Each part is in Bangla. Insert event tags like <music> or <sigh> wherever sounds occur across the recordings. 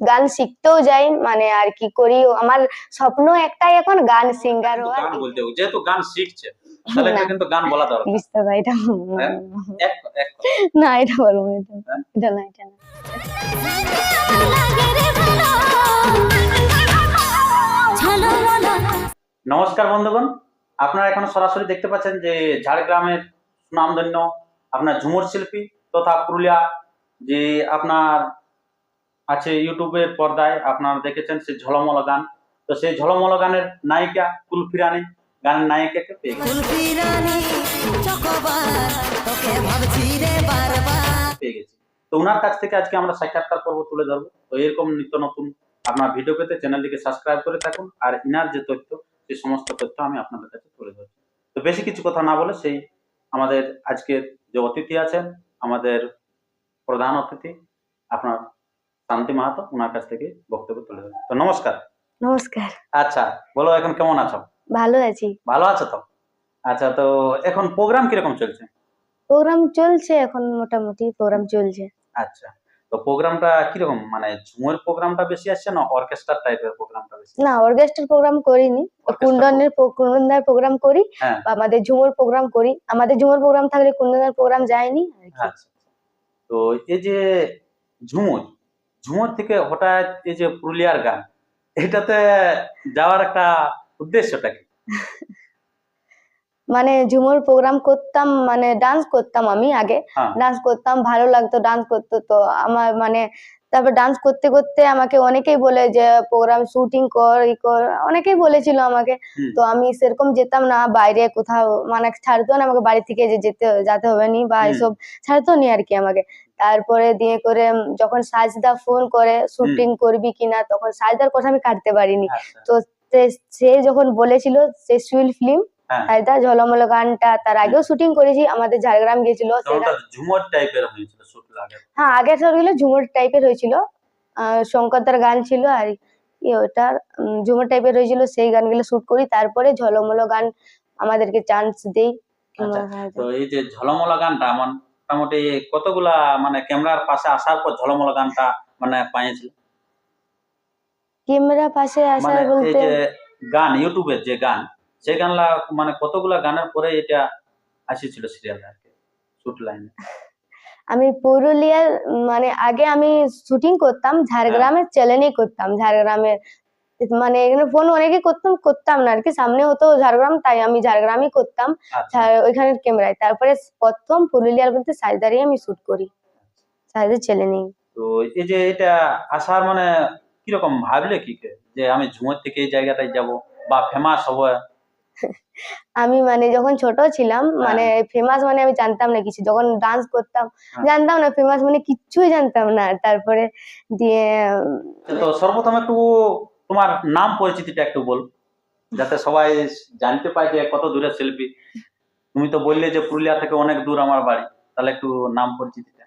গান শিখতেও যাই মানে আর কি করি? আমার স্বপ্ন একটাই এখন গান সিঙ্গার হওয়ার। গান বলতে যেহেতু গান শিখছে তাহলে কিন্তু গান বলা দরকার। বুঝতে পারি এটা হ্যাঁ? না এটা বলব এটা হ্যাঁ? এটা না এটা না। নমস্কার বন্ধুগণ আপনারা এখন সরাসরি দেখতে পাচ্ছেন যে ঝাড়গ্রামের সুনামধন্য আপনার ঝুমুর শিল্পী তথা পুরুলিয়া যে আপনার আছে ইউটিউবের পর্দায় আপনারা দেখেছেন সেই ঝলমল গান। তো সেই ঝলমল গানের নায়িকা কুলফিরানি গানের নায়িকাকে পেয়ে পেয়ে গেছি। তো ওনার কাছ থেকে আজকে আমরা সাক্ষাৎকার পর্ব তুলে ধরবো। তো এরকম নিত্য নতুন আপনার ভিডিও পেতে চ্যানেলটিকে সাবস্ক্রাইব করে থাকুন আর ইনার যে তথ্য সেই সমস্ত তথ্য আমি আপনাদের কাছে তুলে ধরছি। তো বেশি কিছু কথা না বলে সেই আমাদের আজকের যে অতিথি আছেন আমাদের প্রধান অতিথি আপনার শান্তি মাহাতো ওনার কাছ থেকে বক্তব্য তুলে ধরুন। তো নমস্কার। নমস্কার। আচ্ছা বলো এখন কেমন আছো? ভালো আছি। ভালো আছো তো? আচ্ছা তো এখন প্রোগ্রাম কীরকম চলছে? প্রোগ্রাম চলছে এখন মোটামুটি প্রোগ্রাম চলছে। আচ্ছা তো প্রোগ্রামটা কীরকম? মানে ঝুমের প্রোগ্রামটা বেশি আসছে না অর্কেস্ট্রা টাইপের প্রোগ্রামটা বেশি না অর্কেস্ট্রার প্রোগ্রাম করিনি। কুন্দনের কুন্দনদার প্রোগ্রাম করি হ্যাঁ। বা আমাদের ঝুমুর প্রোগ্রাম করি। আমাদের ঝুমুর প্রোগ্রাম থাকলে কুন্দনের প্রোগ্রাম যায়নি আর আচ্ছা। তো এই যে ঝুমুর ঝুমুর থেকে হঠাৎ এই যে পুরুলিয়ার গান এটাতে যাওয়ার একটা উদ্দেশ্যটা কি? মানে ঝুমুর প্রোগ্রাম করতাম মানে ডান্স করতাম আমি আগে। হ্যাঁ। ডান্স করতাম ভালো লাগতো ডান্স করতে তো। আমার মানে তারপর ডান্স করতে করতে আমাকে অনেকেই বলে যে প্রোগ্রাম শুটিং কর ই কর। অনেকেই বলেছিল আমাকে। তো আমি সেরকম যেতাম না বাইরে কোথাও মানে ছাড়তো না আমাকে বাড়ি থেকে যে যেতে যেতে হবে নি বা। এসব ছাড়তো নি আর কি আমাকে। তারপরে দিয়ে করে যখন সাজদা ফোন করে শুটিং করবি কিনা তখন সাজদার কথা আমি কাটতে পারিনি। আচ্ছা। তো সে- যখন বলেছিল সে সুইল ফিল্ম হ্যাঁ। সাজদা ঝলমল গানটা তার আগেও শুটিং করেছি আমাদের ঝাড়গ্রাম গেছিল ঝুমুর টাইপের হয়েছিল শুট লাগে হ্যাঁ আগের সবগুলো ঝুমুর টাইপের হয়েছিল। আহ, শঙ্করদার গান ছিল আর ওটার ঝুমুর টাইপের হয়েছিল সেই গানগুলো শুট করি তারপরে ঝলমল গান আমাদেরকে চান্স দেই। আচ্ছা তো এই যে ঝলমলা গানটা আমার মোটামুটি কতগুলা মানে ক্যামেরার পাশে আসার পর ঝলমলা গানটা মানে পাইছিল ক্যামেরা পাশে আসা মানে বলতে যে গান ইউটিউবের যে গান সেই গানলা মানে কতগুলা গানের পরে এটা আসেছিল সিরিয়াল আর কি শুট লাইনে আমি পুরুলিয়ার মানে আগে আমি শুটিং করতাম ঝাড়গ্রামের চ্যানেলেই করতাম ঝাড়গ্রামের মানে এখানে ফোন অনেকে করতাম করতাম না আর কি সামনে হতো ঝাড়গ্রাম তাই আমি ঝাড়গ্রামই করতাম। আচ্ছা। ওইখানের ক্যামেরায় তারপরে প্রথম পুরুলিয়ার বলতে সাজদারই আমি শুট করি। সাজদার ছেলে নেই। তো এই যে এটা আসার মানে কীরকম ভাবলে কি যে আমি ঝুমুর থেকে এই জায়গাটায় যাব বা ফেমাস হব? <laughs> আমি মানে যখন ছোট ছিলাম মানে ফেমাস মানে আমি জানতাম না কিছু। যখন ডান্স করতাম হ্যাঁ। জানতাম না ফেমাস মানে কিচ্ছুই জানতাম না। তারপরে দিয়ে তো সর্বপ্রথম একটু তোমার নাম পরিচিতিটা একটু বল যাতে সবাই জানতে পায় যে কত দূরের শিল্পী। তুমি তো বললে যে পুরুলিয়া থেকে অনেক দূর আমার বাড়ি তাহলে একটু নাম পরিচিতিটা।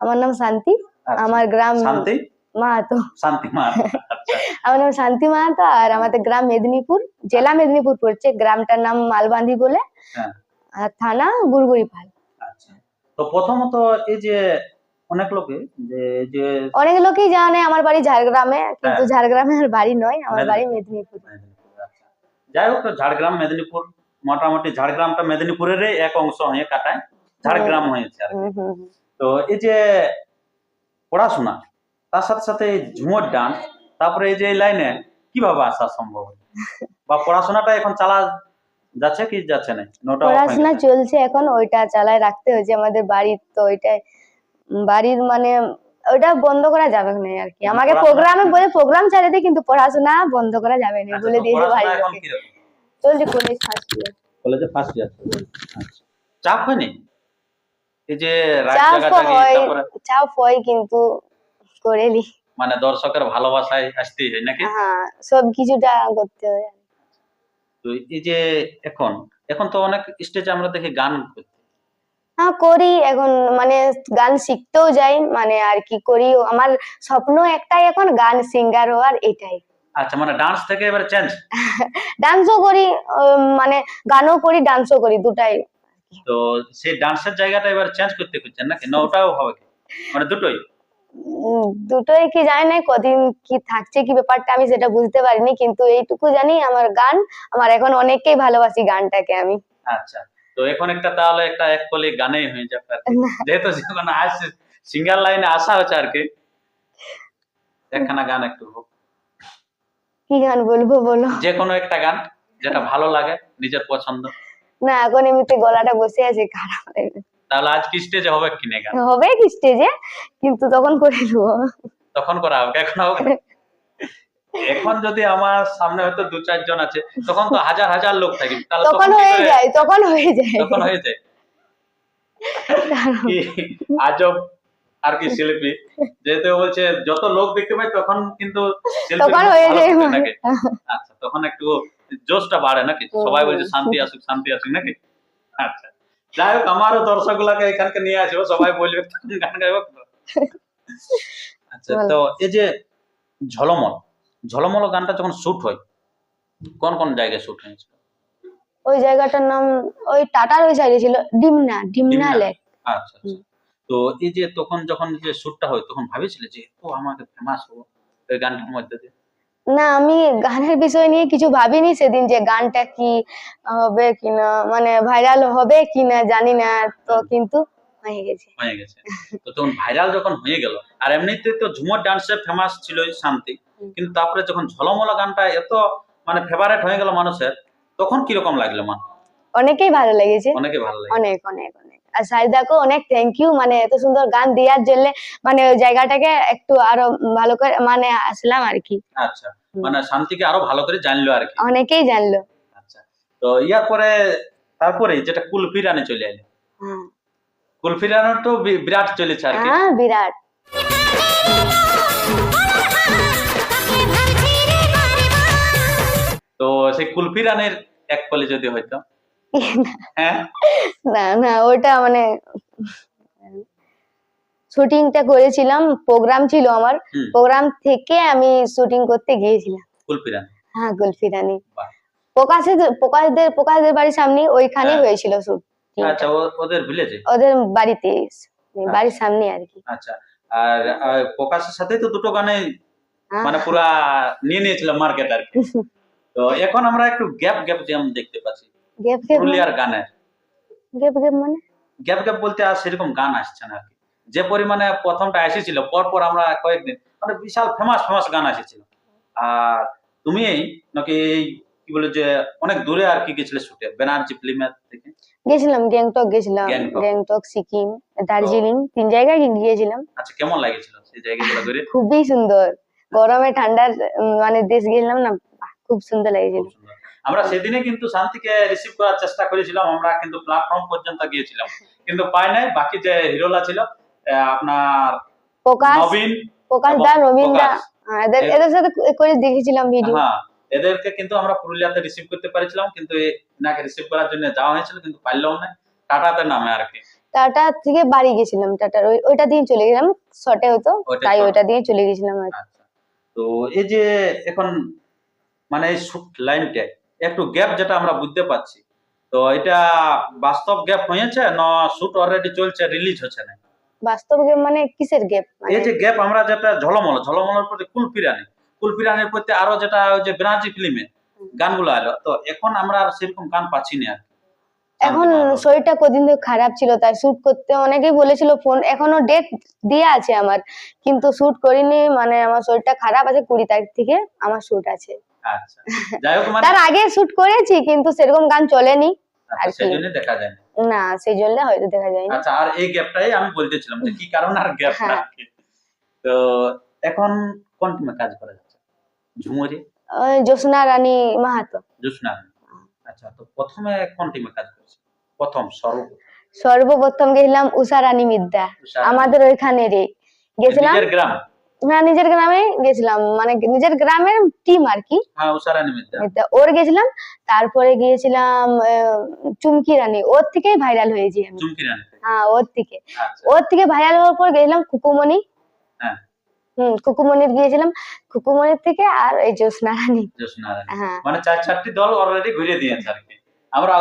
আমার নাম শান্তি আচ্ছা। আমার গ্রাম শান্তি? মাহাতো। শান্তি মা আচ্ছা। <laughs> আমার নাম শান্তি মাহাতো আর আমাদের গ্রাম মেদিনীপুর জেলা মেদিনীপুর পড়ছে গ্রামটার নাম মালবান্ধি বলে। হ্যাঁ। আর থানা গুড়গুড়িপাল আচ্ছা। তো প্রথমত এই যে অনেক লোকে যে যে অনেক লোকই জানে আমার বাড়ি ঝাড়গ্রামে কিন্তু হ্যাঁ। ঝাড়গ্রামে আমার বাড়ি নয় আমার বাড়ি মেদিনীপুর। আচ্ছা। যাই হোক ঝাড়গ্রাম মেদিনীপুর মোটামুটি ঝাড়গ্রামটা মেদিনীপুরেরই এক অংশ হয়ে কাটায় ঝাড়গ্রাম হয়েছে আর। তো এই যে পড়াশোনা তার সাথে সাথে ঝুমুর ডান্স তারপরে এই যে এই লাইনে কীভাবে আসা সম্ভব বা পড়াশোনাটা এখন চালা যাচ্ছে কি যাচ্ছে না পড়াশোনা চলছে এখন ওইটা চালায় রাখতে হয়েছে আমাদের বাড়ির তো ওইটাই বাড়ির মানে ওইটা বন্ধ করা যাবে না আর কি। আমাকে প্রোগ্রামে বলে প্রোগ্রাম চালিয়ে দিই কিন্তু পড়াশোনা বন্ধ করা যাবে না আচ্ছা, বলে দিয়েছে এখন চলছে কলেজ ফার্স্ট ইয়ার কলেজে ফার্স্ট ইয়ার চাপ হয়নি? এই যে রাত চাপ জায়গাটা হয় তারপরে? চাপ হয় কিন্তু করে নি মানে দর্শকের ভালোবাসায় আসতেই হয় নাকি? হ্যাঁ সব কিছুটা করতে হয়। তো এই যে এখন এখন তো অনেক স্টেজে আমরা দেখি গান করতে করি। এখন মানে গান শিখতেও যাই মানে আর কি করি। আমার স্বপ্ন একটাই এখন গান সিঙ্গার হওয়ার এটাই। আচ্ছা মানে ডান্স থেকে এবার চেঞ্জ ডান্সও করি মানে গানও করি ডান্সও করি দুটাই। তো সেই ডান্সের জায়গাটা এবার চেঞ্জ করতে করছেন নাকি? না ওটাও হবে মানে দুটোই? দুটোই কি জানি না কদিন কি থাকছে কি ব্যাপারটা আমি সেটা বুঝতে পারিনি। কিন্তু এইটুকু জানি আমার গান আমার এখন অনেককেই ভালোবাসি গানটাকে আমি। আচ্ছা। তো এখন একটা তাহলে একটা এক কলি গানেই হয়ে যাবে। যেহেতু যখন আসছে সিঙ্গার লাইনে আসা হচ্ছে আর কি একখানা গান একটু হোক। কি গান বলব বলো? যে কোনো একটা গান যেটা ভালো লাগে নিজের পছন্দ। না এখন এমনিতে গলাটা বসে আছে খারাপ তাহলে আজ কি স্টেজে হবে কিনে গান? হবে কি স্টেজে কিন্তু তখন করে নেব। তখন করা হবে এখন হবে। এখন যদি আমার সামনে হয়তো দু চারজন আছে তখন তো হাজার হাজার লোক থাকে। তাহলে তখন হয়ে যায় তখন হয়ে যায়। তখন হয়ে যায়। আজব আর কি শিল্পী। যেহেতু বলছে যত লোক দেখতে পাই তখন কিন্তু তখন হয়ে যায় আচ্ছা তখন একটু জোশটা বাড়ে নাকি? সবাই বলছে শান্তি আসুক শান্তি আসুক নাকি? আচ্ছা যাই হোক আমারও দর্শক গুলাকে এখানকে নিয়ে আসব সবাই বলবে গান গাইব। <laughs> আচ্ছা তো এই যে ঝলমল ঝলমল গানটা যখন শুট হয় কোন কোন জায়গায় শুট হয়েছিল ওই জায়গাটার নাম ওই টাটার ওই সাইডে ছিল ডিমনা ডিমনা। লেক। আচ্ছা আচ্ছা। তো এই যে তখন যখন যে শুটটা হয় তখন ভাবেছিলে যে তো আমাকে ফেমাস হব ওই গানটার মধ্যে দিয়ে? না আমি গানের বিষয় নিয়ে কিছু ভাবিনি সেদিন যে গানটা কি হবে কিনা মানে ভাইরাল হবে কিনা জানি না তো কিন্তু হয়ে গেছে। হয়ে গেছে। তো তখন ভাইরাল যখন হয়ে গেল আর এমনিতে তো ঝুমর ডান্সে ফেমাস ছিল শান্তি। কিন্তু তারপরে যখন ঝলমলা গানটা এত মানে ফেভারেট হয়ে গেল মানুষের তখন কীরকম লাগল মান অনেকেই ভালো লেগেছে। অনেকে ভালো লাগে অনেক অনেক অনেক। আর সাইদাকেও অনেক থ্যাংক ইউ মানে এত সুন্দর গান দেওয়ার জন্য মানে ওই জায়গাটাকে একটু আরও ভালো করে মানে আসলাম আর কি। আচ্ছা মানে শান্তিকে আরও ভালো করে জানলো আর কি। অনেকেই জানলো। আচ্ছা তো ইয়ার পরে তারপরে যেটা কুলফি রানে চলে এলো। কুলফি রানও তো বিরাট চলেছে আর কি। হ্যাঁ বিরাট। <laughs> তো সেই কুলফি রানের এক কলে যদি হয়তো <laughs> হ্যাঁ? না না ওটা মানে শুটিংটা করেছিলাম প্রোগ্রাম ছিল আমার। প্রোগ্রাম থেকে আমি শুটিং করতে গিয়েছিলাম। কুলফি রান? হ্যাঁ গুলফি রানী। বাহ। প্রকাশের প্রকাশদের প্রকাশদের বাড়ির সামনে ওইখানে হ্যাঁ। হয়েছিল শুট আচ্ছা ওদের ভিলেজে ওদের বাড়িতে বাড়ির সামনে আর কি। আচ্ছা আর প্রকাশের সাথে তো দুটো গানে হ্যাঁ। মানে পুরা নিয়ে নিয়েছিলাম মার্কেট আর কি। <laughs> তো এখন আমরা একটু গ্যাপ গ্যাপ যেমন দেখতে পাচ্ছি গেপ গেপ পুরুলিয়ার গানের। গেপ গেপ মানে? গ্যাপ গ্যাপ বলতে আর সেরকম গান আসছে না আর কি। যে পরিমাণে প্রথমটা এসেছিল পর পর আমরা কয়েকদিন মানে বিশাল ফেমাস ফেমাস গান এসেছিল। আর তুমি নাকি এই কি বলে যে অনেক দূরে আর কি গেছিলে শুটে বেনারজি ফিল্মের থেকে? গেছিলাম গ্যাংটক গেছিলাম। গ্যাংটক। সিকিম দার্জিলিং তিন জায়গায় গিয়েছিলাম। আচ্ছা কেমন লাগেছিল সেই জায়গাগুলো ঘুরে? খুবই সুন্দর। গরমে ঠান্ডার মানে দেশ গেছিলাম না খুব সুন্দর লেগেছিল। আমরা সেদিনে কিন্তু শান্তিকে রিসিভ করার চেষ্টা করেছিলাম আমরা কিন্তু প্ল্যাটফর্ম পর্যন্ত গিয়েছিলাম। কিন্তু পাই নাই বাকি যে হিরোলা ছিল আপনার প্রকাশ নবীন প্রকাশ দা নবীন দা এদের এদের সাথে করে দেখেছিলাম ভিডিও হ্যাঁ এদেরকে কিন্তু আমরা পুরুলিয়াতে রিসিভ করতে পারছিলাম কিন্তু এনাকে রিসিভ করার জন্য যাওয়া হয়েছিল কিন্তু পারলাম না। টাটাতে নামে আর কি। টাটা থেকে বাড়ি গেছিলাম টাটার ওই ওইটা দিয়ে চলে গেলাম শর্টে হতো তাই ওইটা দিয়ে চলে গেছিলাম আর আচ্ছা। তো এই যে এখন মানে এই লাইনটা একটু গ্যাপ যেটা আমরা বুঝতে পারছি। তো এটা বাস্তব গ্যাপ হয়েছে না শুট অলরেডি চলছে রিলিজ হচ্ছে না? বাস্তব গেম মানে কিসের গেম মানে? এই যে গ্যাপ আমরা যেটা ঝলমল ঝলমলের প্রতি কুলপিরানি কুলপিরানির প্রতি আরও যেটা ওই যে বেনার্জি ফিল্মে গানগুলো এলো তো এখন আমরা আর সেরকম গান পাচ্ছি না আর এখন শরীরটা কদিন ধরে খারাপ ছিল তাই শুট করতে অনেকেই বলেছিল ফোন এখনও ডেট দিয়ে আছে আমার। কিন্তু শুট করিনি মানে আমার শরীরটা খারাপ আছে কুড়ি তারিখ থেকে আমার শুট আছে। আচ্ছা। যাই হোক মানে তার আগে শুট করেছি কিন্তু সেরকম গান চলেনি। আর আচ্ছা, কি? সেই জন্য দেখা যায় না না সেই জন্য হয়তো দেখা যায়নি। আচ্ছা আর এই গ্যাপটাই আমি বলতেছিলাম যে কি কারণ আর গ্যাপ হ্যাঁ। তো এখন কোন টিমে কাজ করা যাচ্ছে? ঝুমুরি ওই রানী মাহাতো। জোসনা আচ্ছা তো প্রথমে কোন টিমে কাজ করেছে? প্রথম সর্ব সর্বপ্রথম গেছিলাম উষা রানী মিদ্যা। আমাদের ওইখানেরই। গেছিলাম গ্রাম? না নিজের গ্রামে গেছিলাম মানে নিজের গ্রামের টিম আর কি। হ্যাঁ। ওর গেছিলাম তারপরে গিয়েছিলাম চুমকি রানী। ওর থেকেই ভাইরাল হয়েছি আমি। হ্যাঁ ওর থেকে। আচ্ছা। ওর থেকে ভাইরাল হওয়ার পর গেছিলাম কুকুমণি। হ্যাঁ। হম কুকুমণির গিয়েছিলাম। কুকুমণির থেকে আর এই জোসনা রানী। হ্যাঁ। মানে চার চারটি দল অলরেডি ঘুরে দিয়েছে আর কি। আমরা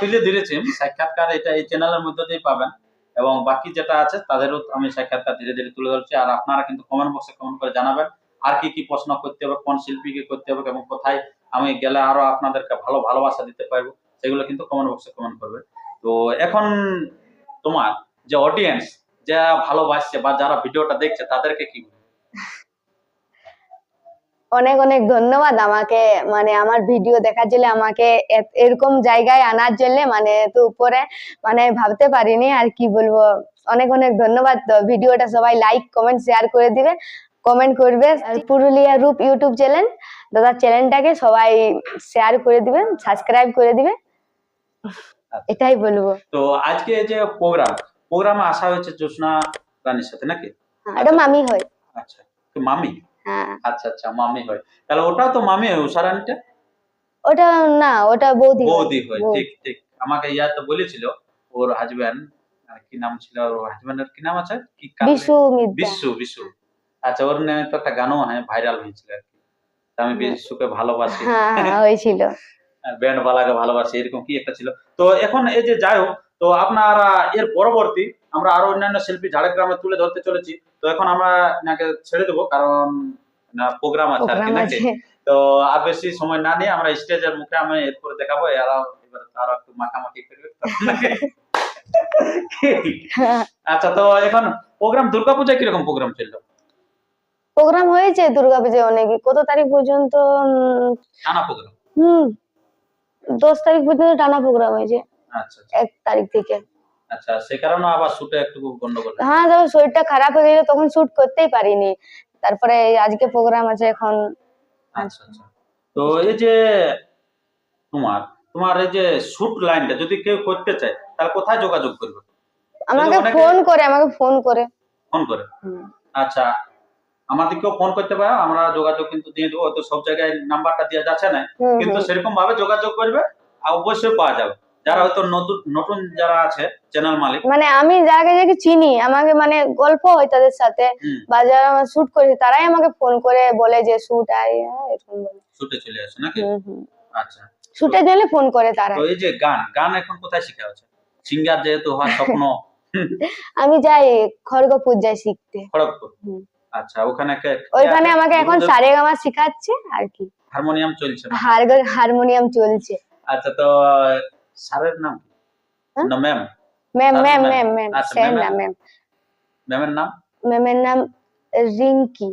তুলে ধরেছি। সাক্ষাৎকার এটা এই চ্যানেলের মধ্যে দিয়ে পাবেন। এবং বাকি যেটা আছে, তাদেরও আমি সাক্ষাৎকার ধীরে ধীরে তুলে ধরছি আর আপনারা কিন্তু কমেন্ট বক্সে কমেন্ট করে জানাবেন আর কি কি প্রশ্ন করতে হবে, কোন শিল্পীকে করতে হবে এবং কোথায় আমি গেলে আরও আপনাদেরকে ভালো ভালোবাসা দিতে পারব, সেগুলো কিন্তু কমেন্ট বক্সে কমেন্ট করবে তো এখন তোমার যে অডিয়েন্স যা ভালোবাসছে বা যারা ভিডিওটা দেখছে, তাদেরকে কি বলবে? <laughs> অনেক অনেক ধন্যবাদ আমাকে মানে আমার ভিডিও দেখার জন্য আমাকে এরকম জায়গায় আনার জন্য মানে তো উপরে মানে ভাবতে পারিনি আর কি বলব। অনেক অনেক ধন্যবাদ। তো ভিডিওটা সবাই লাইক কমেন্ট শেয়ার করে দিবে। কমেন্ট করবে। আর পুরুলিয়া রূপ ইউটিউব চ্যানেল দাদা চ্যানেলটাকে সবাই শেয়ার করে দিবেন সাবস্ক্রাইব করে দিবে। এটাই বলব। তো আজকে যে প্রোগ্রাম প্রোগ্রামে আসা হয়েছে জ্যোৎস্না রানীর সাথে নাকি? এটা মামি হয়। আচ্ছা তো মামি? হ্যাঁ আচ্ছা আচ্ছা মামি হয়। তাহলে ওটাও তো মামি হয় উষা রানীটা ওটা না ওটা বৌদি বৌদি হয় ঠিক ঠিক। আমাকে ইয়া তো বলেছিল ওর হাজবেন্ড কি নাম ছিল ওর হাজবেন্ডের কি নাম আছে? কি বিশু বিশু বিশু। আচ্ছা ওর নামে তো একটা গানও হয় ভাইরাল হয়েছিল আর কি। আমি বিশুকে ভালোবাসি। হ্যাঁ হ্যাঁ হয়েছিল। <laughs> ব্যান্ড বালাকে ভালোবাসি এরকম কি একটা ছিল। তো এখন এই যে যাই হোক তো আপনারা এর পরবর্তী আমরা আরও অন্যান্য শিল্পী ঝাড়গ্রামে তুলে ধরতে চলেছি। তো এখন আমরা নাকে ছেড়ে দেবো কারণ প্রোগ্রাম আছে আর কি নাকি? তো আর বেশি সময় না নিয়ে আমরা স্টেজের মুখে আমি এরপরে দেখাবো এরা এবার তারা একটু মাখামাখি করবে। <laughs> আচ্ছা তো এখন প্রোগ্রাম দুর্গাপূজায় কীরকম প্রোগ্রাম ছিল প্রোগ্রাম হয়েছে দুর্গাপূজায় অনেক। কত তারিখ পর্যন্ত? টানা প্রোগ্রাম হুম। দশ তারিখ পর্যন্ত টানা প্রোগ্রাম হয়েছে। আচ্ছা আচ্ছা, এক তারিখ থেকে। আচ্ছা সে কারণে আবার শুটে একটু গন্ডগোল হ্যাঁ যখন শরীরটা খারাপ হয়ে গেছিল তখন শুট করতেই পারিনি। তারপরে আজকে প্রোগ্রাম আছে এখন। আচ্ছা আচ্ছা। তো এই যে তোমার তোমার এই যে শুট লাইনটা যদি কেউ করতে চায় তাহলে কোথায় যোগাযোগ করবে? আমাকে ফোন করে আমাকে ফোন করে। ফোন করে। আচ্ছা আমাদেরকেও ফোন করতে পারো আমরা যোগাযোগ কিন্তু দিয়ে দেবো হয়তো সব জায়গায় নাম্বারটা দেওয়া যাচ্ছে না। কিন্তু সেরকম ভাবে যোগাযোগ করবে অবশ্যই পাওয়া যাবে। যারা হয়তো নতুন নতুন যারা আছে চ্যানেল মালিক। মানে আমি যাকে যাকে চিনি আমাকে মানে গল্প হয় তাদের সাথে বা যারা আমার শুট করেছে তারাই আমাকে ফোন করে বলে যে শুট আই এরকম বলে। শুটে চলে আসে নাকি। আচ্ছা। শুটের জন্য ফোন করে তারা। তো এই যে গান গান এখন কোথায় শেখা হচ্ছে? সিঙ্গার যেহেতু হওয়ার স্বপ্ন। <laughs> আমি যাই খড়গপুর যাই শিখতে। খড়গপুর? আচ্ছা ওখানে ওইখানে আমাকে এখন গুরুদেব? সারেগামা শেখাচ্ছে আর কি। হারমোনিয়াম চলছে হারমোনিয়াম চলছে। আচ্ছা তো স্যারের নাম? না ma'am ma'am ma'am ma'am. Ma'am sir না ম্যাম ম্যামের নাম? ম্যামের নাম রিঙ্কি।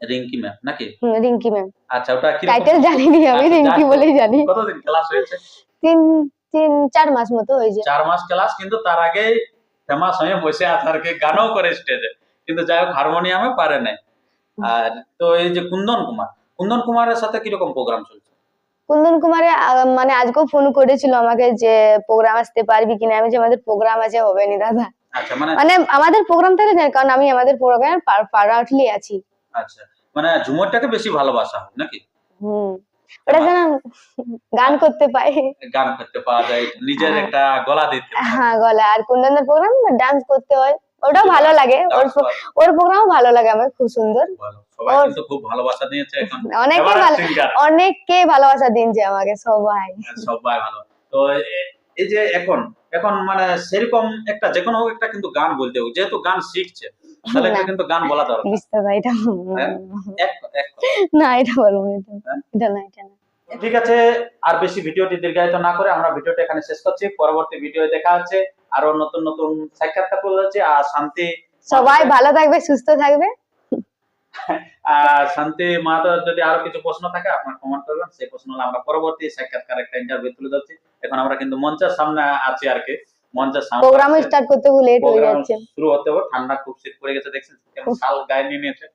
রিঙ্কি ম্যাম নাকি? রিঙ্কি ম্যাম আচ্ছা ওটা কি টাইটেল জানি নি আমি আচ্ছা, রিঙ্কি বলেই জানি। কতদিন ক্লাস হয়েছে? তিন তিন চার মাস মতো হয়েছে চার মাস ক্লাস কিন্তু তার আগে ফেমাস হয়ে বসে আছে আর কি গানও করে স্টেজে কিন্তু যাই হোক হারমোনিয়ামে পারে নাই। আর তো এই যে কুন্দন কুমার কুন্দন কুমারের সাথে কীরকম প্রোগ্রাম চলছে? কুন্দন কুমারে মানে আজকেও ফোন করেছিল আমাকে যে প্রোগ্রাম আসতে পারবি কিনা। আমি যে আমাদের প্রোগ্রাম আছে হবে নি দাদা। আচ্ছা মানে মানে আমাদের প্রোগ্রাম থাকে জানি কারণ আমি আমাদের প্রোগ্রামে পারাউটলি আছি। আচ্ছা মানে ঝুমুরটাকে বেশি ভালোবাসা হয় নাকি? হুম ওটা যেন গান করতে পাই গান করতে পাওয়া যায় নিজের হ্যাঁ। একটা গলা দিতে হ্যাঁ গলা। আর কুন্দনের প্রোগ্রাম ডান্স করতে হয় ওটাও ভালো লাগে। ওর ওর প্রোগ্রামও ভালো লাগে আমার খুব সুন্দর। সবাই ওর- কিন্তু খুব ভালোবাসা দিয়েছে এখন। <laughs> অনেকে আমাকে সবাই। সবাই ভালো। তো এই যে এখন এখন মানে সেরকম একটা যে কোনো একটা কিন্তু গান বলতে হবে যেহেতু গান শিখছে তাহলে একটা কিন্তু গান বলা দরকার। বুঝতে পারি এটা হ্যাঁ? এক এক না এটা বলব এটা। হ্যাঁ? না এটা না। ঠিক আছে আর বেশি ভিডিওটি দীর্ঘায়িত না করে আমরা ভিডিওটা এখানে শেষ করছি। পরবর্তী ভিডিও দেখা হচ্ছে। আরও নতুন নতুন সাক্ষাৎকার তুলে আর শান্তি সবাই ভালো থাকবে সুস্থ থাকবে। <laughs> শান্তি মাহাতো যদি আরও কিছু প্রশ্ন থাকে আপনার কমেন্ট করবেন। সেই প্রশ্ন আমরা পরবর্তী সাক্ষাৎকার একটা ইন্টারভিউ তুলে ধরছি। এখন আমরা কিন্তু মঞ্চের সামনে আছি আর কি। মঞ্চের সামনে প্রোগ্রাম স্টার্ট করতে খুব লেট হয়ে যাচ্ছে শুরু হতে হবে। ঠান্ডা খুব শীত পড়ে গেছে দেখছেন? কেমন শাল গায়ে নিয়ে নিয়েছে।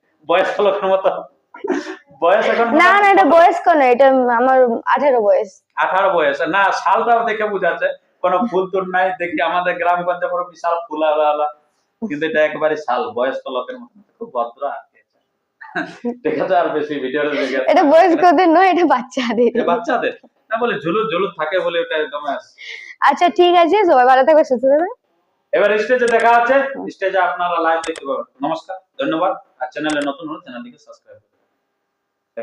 লোকের মতো। বয়স এখন না না এটা বয়স্ক না এটা আমার আঠেরো বয়স। আঠারো বয়স। না শালটাও দেখে বুঝাচ্ছে কোনো ফুল তুল নাই দেখি আমাদের গ্রামগঞ্জে বড় বিশাল ফুল আলা কিন্তু এটা একেবারে শাল বয়স্ক লোকের মতো। খুব ভদ্র আছে আর বেশি ভিডিওটা দেখে এটা বয়স্কদের নয় এটা বাচ্চাদের। বাচ্চাদের? না বলে ঝুলুর ঝুলুর থাকে বলে ওটা একদম আচ্ছা ঠিক আছে সবাই ভালো থাকবে সুস্থ থাকবে। এবার স্টেজে দেখা আছে স্টেজে আপনারা লাইভ দেখতে পাবেন। নমস্কার ধন্যবাদ। আর চ্যানেলে নতুন হলে চ্যানেলটিকে সাবস্ক্রাইব